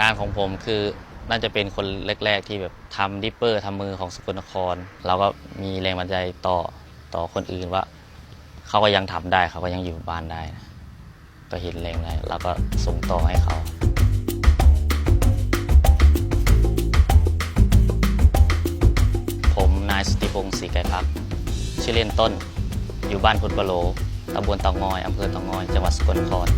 งานของผมคือน่าจะเป็นคนแรก ๆ ที่แบบทำดิปเปอร์ทำมือของสกลนคร เราก็มีแรงบันดาลใจต่อต่อคนอื่นว่า เขาก็ยังทำได้เขาก็ยังอยู่บ้านได้นะก็เห็นแรงได้เราก็ส่งต่อให้เขาผมนายสติพงศ์ศรีไกรพักชื่อเล่นต้น อยู่บ้านพุทธบโลตำบลเตางอยอำเภอเตางอย จังหวัดสกลนคร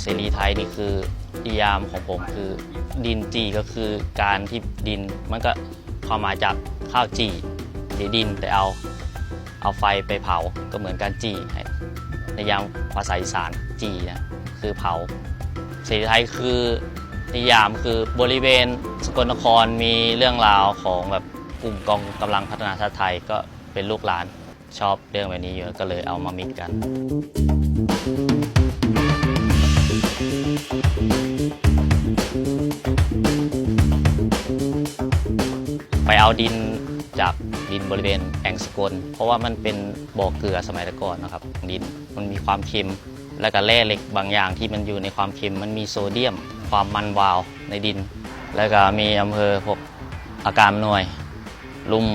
เสรีไทยนี่คือนิยามของผมคือ ดินจีก็คือการที่ดินมันก็ความหมายจากข้าวจีหรือดินแต่เอาเอาไฟไปเผาก็เหมือนการจีให้ในยามภาษาอีสานจีนะคือเผาเสรีไทยคือนิยามคือบริเวณสกลนครมีเรื่องราวของแบบกลุ่มกองกำลังพัฒนาชาติไทยก็เป็นลูกหลานชอบเรื่องแบบนี้อยู่ก็เลยเอามามิกกัน เอาดินจากดินบริเวณแอ่งสกล เพราะว่ามันเป็นบ่อเกลือสมัยแต่ก่อนนะครับ ดินมันมีความเค็ม และก็แร่เหล็กบางอย่างที่มันอยู่ในความเค็มมันมีโซเดียม ความมันวาวในดิน แล้วก็มีอำเภอพวกอาการหน่วย ลุ่ม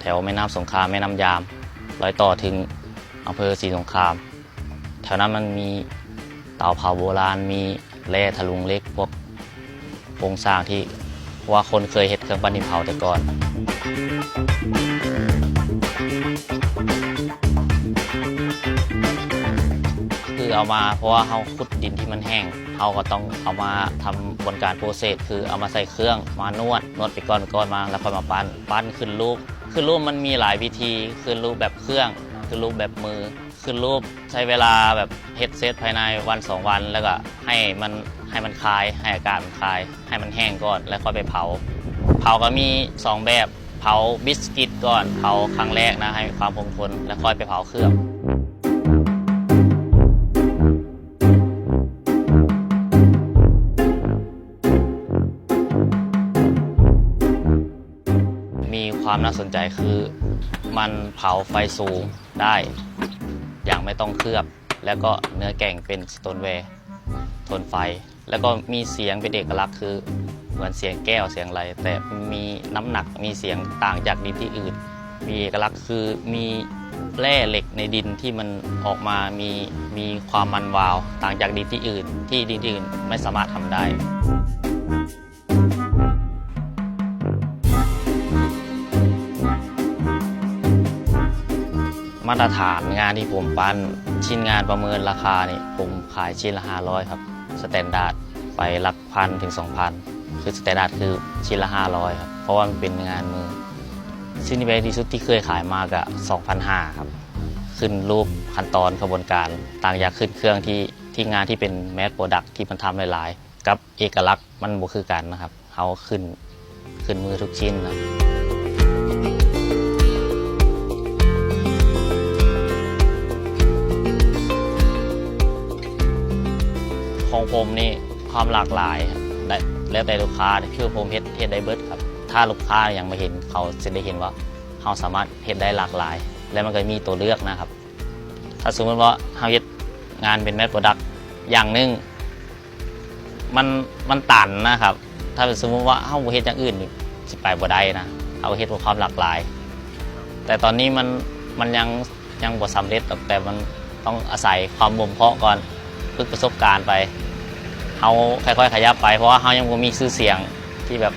แถวแม่น้ำสงครามแม่น้ำยามรอยต่อถึงอำเภอศรีสงคราม แถวนั้นมันมีเต่าเผาโบราณมีแร่ทะลุงเล็กพวกโครงสร้างที่ ว่าคนเคยเห็ดเครื่องปั้นดินเผาแต่ก่อน คือเอามาเพราะว่าเขาขุดดินที่มันแห้งเขาก็ต้องเอามาทำกระบวนการโปรเซสคือเอามาใส่เครื่องมานวดนวดไปก้อนก้อนมาแล้วค่อยมาปั้นปั้นขึ้นรูปขึ้นรูปมันมีหลายวิธีขึ้นรูปแบบเครื่องขึ้นรูปแบบมือขึ้นรูปใช้เวลาแบบเฮ็ดเซตภายในวันสองวัน แล้วก็ให้มัน ให้มันคลาย ให้อากาศมันคลาย ให้มันแห้งก่อน แล้วค่อยไปเผา เผาก็มีสองแบบ เผาบิสกิตก่อน เผาครั้งแรกนะ ให้ความคงทน แล้วค่อยไปเผาเครื่องมีความน่าสนใจคือมันเผาไฟสูงได้ อย่างไม่ต้องเคลือบ แล้วก็เนื้อแกงเป็นสโตนแวร์ทนไฟ แล้วก็มีเสียงเป็นเอกลักษณ์คือเหมือนเสียงแก้วเสียงอะไร แต่มีน้ำหนักมีเสียงต่างจากดินที่อื่น มีเอกลักษณ์คือมีแร่เหล็กในดินที่มันออกมามีมีความมันวาว ต่างจากดินที่อื่น ที่ดินอื่นไม่สามารถทำได้มาตรฐานงานที่ผมปั้นชิ้นงานประเมินราคานี่ผมขายชิ้นละ500ครับ สแตนดาร์ดไปหลักพันถึง 2,000 คือสแตนดาร์ดคือชิ้นละ 500 ครับ เพราะว่ามันเป็นงานมือชิ้นที่แพงที่สุดที่เคยขายมากอะ2,500 ครับ ขึ้นรูปขั้นตอนกระบวนการต่างจากขึ้นเครื่องที่ที่งานที่เป็นแมสโปรดักที่มันทำหลายๆ กับเอกลักษณ์มันบ่คือกันนะครับเขาขึ้นขึ้นมือทุกชิ้นนะ ของผมนี่ความหลากหลายแล้วแต่ลูกค้าคือผมเฮ็ดเฮ็ดได้เบิดครับ ถ้าลูกค้ายังไม่เห็นเขาจะได้เห็นว่าเราสามารถเฮ็ดได้หลากหลาย และมันก็มีตัวเลือกนะครับ ถ้าสมมติว่าเราเฮ็ดงานเป็นแมสโปรดักต์อย่างหนึ่งมันมันตันนะครับ ถ้าสมมติว่าเราบ่เฮ็ดอย่างอื่นสิไปบ่ได้นะเราเฮ็ดเพื่อความหลากหลาย แต่ตอนนี้มันมันยังยังบ่สำเร็จแต่มันต้องอาศัยความบ่มเพาะก่อนฝึกประสบการณ์ไป เขาค่อยๆขยับไป เพราะว่าเขายังมีชื่อเสียงที่แบบ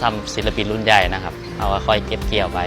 ซ้ำศิลปินรุ่นใหญ่นะครับ เอาค่อยๆเก็บเกี่ยวไป